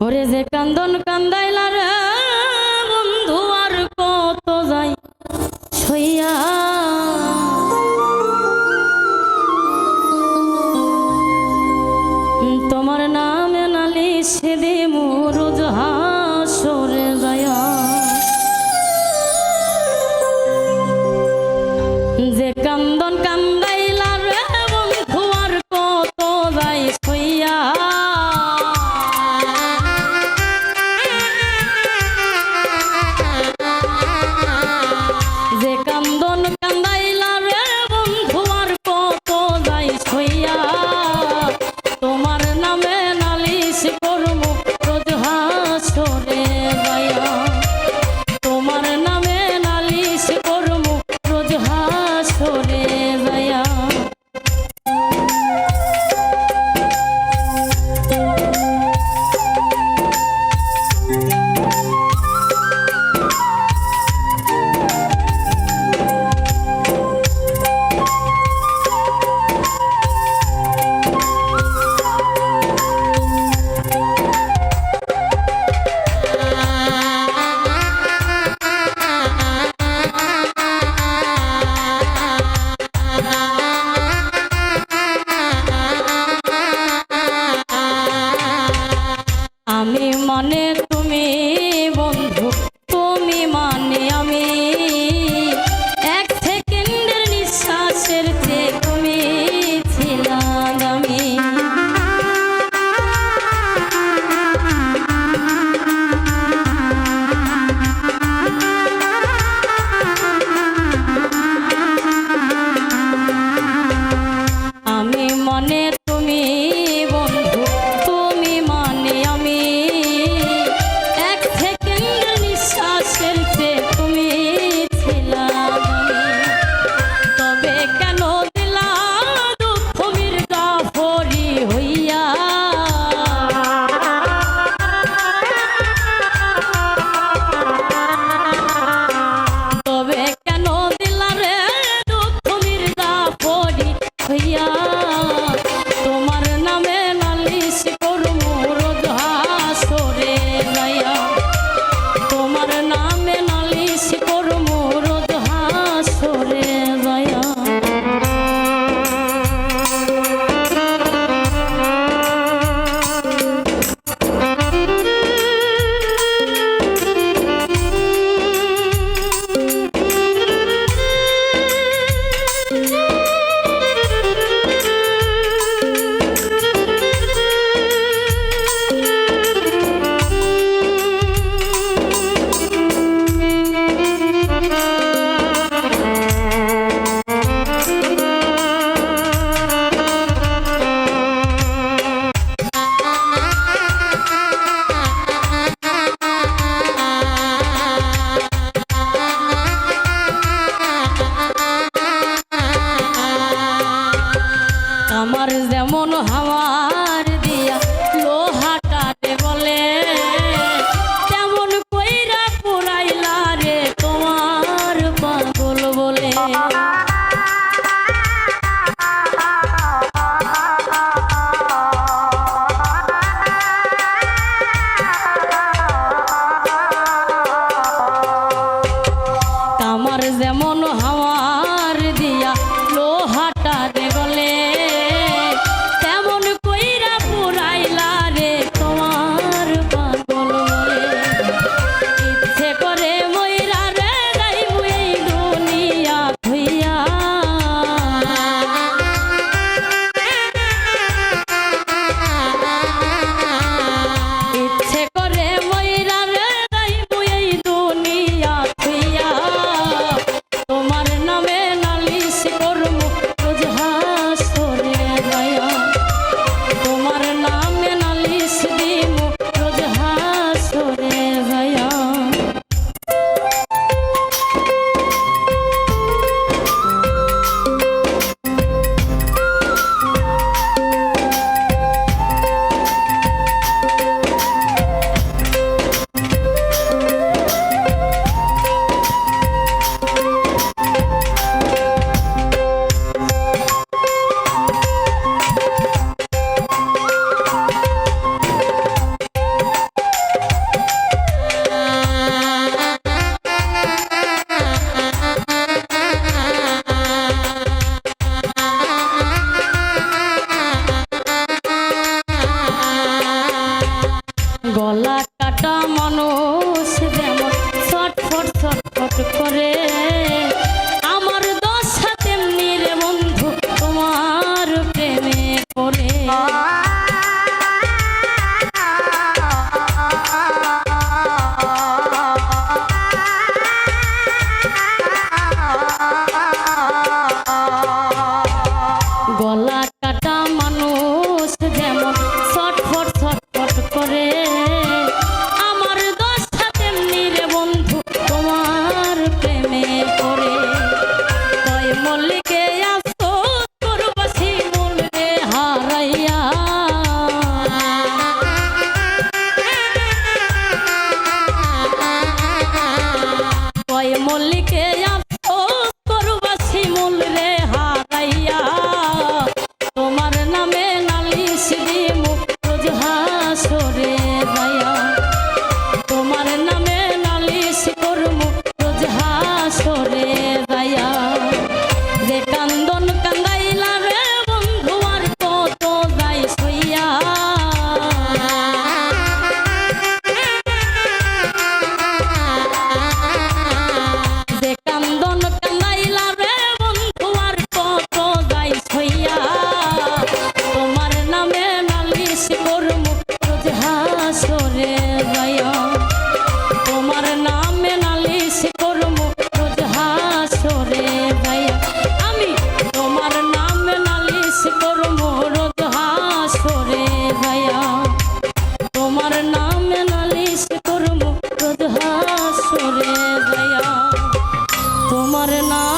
ওরে যে কান্দন কান্দাইলা রে বন্ধু আর কত যাই সইয়া তোমার নামে নালিশে దేవయా আমার যেমন হাওয়া গলা কাটা মানুষ যেমন ছটফট ছটফট করে। not enough.